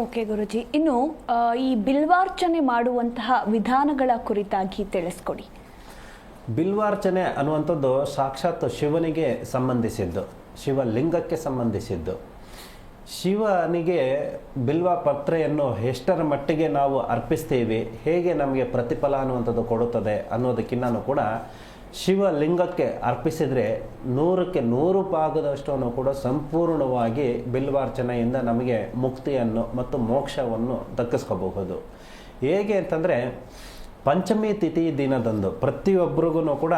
Okay ಗುರುಜಿ ಇನ್ನು ಈ ಬಿಲ್ವಾರ್ಚನೆ ಮಾಡುವಂತಹ ವಿಧಾನಗಳ ಕುರಿತಾಗಿ ತಿಳಿಸ್ಕೊಡಿ. ಬಿಲ್ವಾರ್ಚನೆ ಅನ್ನುವಂಥದ್ದು ಸಾಕ್ಷಾತ್ ಶಿವನಿಗೆ ಸಂಬಂಧಿಸಿದ್ದು, ಶಿವಲಿಂಗಕ್ಕೆ ಸಂಬಂಧಿಸಿದ್ದು. ಶಿವನಿಗೆ ಬಿಲ್ವ ಪತ್ರೆಯನ್ನು ಎಷ್ಟರ ಮಟ್ಟಿಗೆ ನಾವು ಅರ್ಪಿಸ್ತೀವಿ, ಹೇಗೆ ನಮಗೆ ಪ್ರತಿಫಲ ಅನ್ನುವಂಥದ್ದು ಕೊಡುತ್ತದೆ ಅನ್ನೋದಕ್ಕಿನ್ನೂ ಕೂಡ ಶಿವಲಿಂಗಕ್ಕೆ ಅರ್ಪಿಸಿದರೆ ನೂರಕ್ಕೆ ನೂರು ಭಾಗದಷ್ಟನ್ನು ಕೂಡ ಸಂಪೂರ್ಣವಾಗಿ ಬಿಲ್ವಾರ್ಚನೆಯಿಂದ ನಮಗೆ ಮುಕ್ತಿಯನ್ನು ಮತ್ತು ಮೋಕ್ಷವನ್ನು ದಕ್ಕಿಸ್ಕೋಬಹುದು ಹೇಗೆ ಅಂತಂದರೆ, ಪಂಚಮಿ ತಿಥಿ ದಿನದಂದು ಪ್ರತಿಯೊಬ್ಬರಿಗೂ ಕೂಡ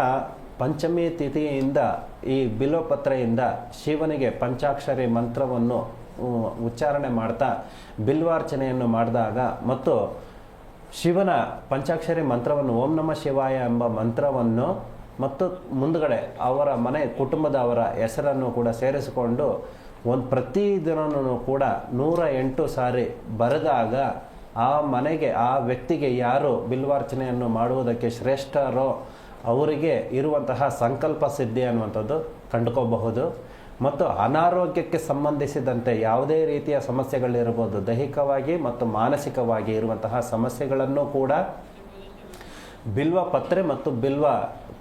ಪಂಚಮಿ ತಿಥಿಯಿಂದ ಈ ಬಿಲ್ವಪತ್ರೆಯಿಂದ ಶಿವನಿಗೆ ಪಂಚಾಕ್ಷರಿ ಮಂತ್ರವನ್ನು ಉಚ್ಚಾರಣೆ ಮಾಡ್ತಾ ಬಿಲ್ವಾರ್ಚನೆಯನ್ನು ಮಾಡಿದಾಗ ಮತ್ತು ಶಿವನ ಪಂಚಾಕ್ಷರಿ ಮಂತ್ರವನ್ನು ಓಂ ನಮ ಶಿವಾಯ ಎಂಬ ಮಂತ್ರವನ್ನು ಮತ್ತು ಮುಂದಗಡೆ ಅವರ ಮನೆ ಕುಟುಂಬದವರ ಹೆಸರನ್ನು ಕೂಡ ಸೇರಿಸಿಕೊಂಡು ಒಂದು ಪ್ರತಿದಿನ ಕೂಡ ನೂರ ಎಂಟು ಸಾರಿ ಬರೆದಾಗ ಆ ಮನೆಗೆ, ಆ ವ್ಯಕ್ತಿಗೆ ಯಾರು ಬಿಲ್ವಾರ್ಚನೆಯನ್ನು ಮಾಡುವುದಕ್ಕೆ ಶ್ರೇಷ್ಠರೋ ಅವರಿಗೆ ಇರುವಂತಹ ಸಂಕಲ್ಪ ಸಿದ್ಧಿ ಅನ್ನುವಂಥದ್ದು ಕಂಡುಕೋಬಹುದು. ಮತ್ತು ಅನಾರೋಗ್ಯಕ್ಕೆ ಸಂಬಂಧಿಸಿದಂತೆ ಯಾವುದೇ ರೀತಿಯ ಸಮಸ್ಯೆಗಳಿರ್ಬೋದು, ದೈಹಿಕವಾಗಿ ಮತ್ತು ಮಾನಸಿಕವಾಗಿ ಇರುವಂತಹ ಸಮಸ್ಯೆಗಳನ್ನು ಕೂಡ ಬಿಲ್ವ ಪತ್ರೆ ಮತ್ತು ಬಿಲ್ವ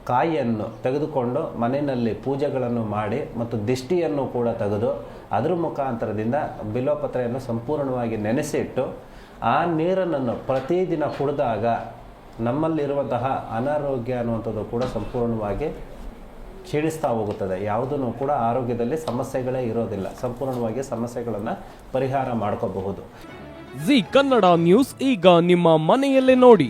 ಕಾಯಿಯನ್ನು ತೆಗೆದುಕೊಂಡು ಮನೆಯಲ್ಲಿ ಪೂಜೆಗಳನ್ನು ಮಾಡಿ ಮತ್ತು ದಿಷ್ಟಿಯನ್ನು ಕೂಡ ತೆಗೆದು ಅದರ ಮುಖಾಂತರದಿಂದ ಬಿಲ್ವ ಪತ್ರೆಯನ್ನು ಸಂಪೂರ್ಣವಾಗಿ ನೆನೆಸಿಟ್ಟು ಆ ನೀರನ್ನು ಪ್ರತಿದಿನ ಕುಡಿದಾಗ ನಮ್ಮಲ್ಲಿರುವಂತಹ ಅನಾರೋಗ್ಯ ಅನ್ನುವಂಥದ್ದು ಕೂಡ ಸಂಪೂರ್ಣವಾಗಿ ಕ್ಷೀಣಿಸ್ತಾ ಹೋಗುತ್ತದೆ. ಯಾವುದೂ ಕೂಡ ಆರೋಗ್ಯದಲ್ಲಿ ಸಮಸ್ಯೆಗಳೇ ಇರೋದಿಲ್ಲ. ಸಂಪೂರ್ಣವಾಗಿ ಸಮಸ್ಯೆಗಳನ್ನು ಪರಿಹಾರ ಮಾಡ್ಕೋಬಹುದು. ಜಿ ಕನ್ನಡ ನ್ಯೂಸ್ ಈಗ ನಿಮ್ಮ ಮನೆಯಲ್ಲೇ ನೋಡಿ.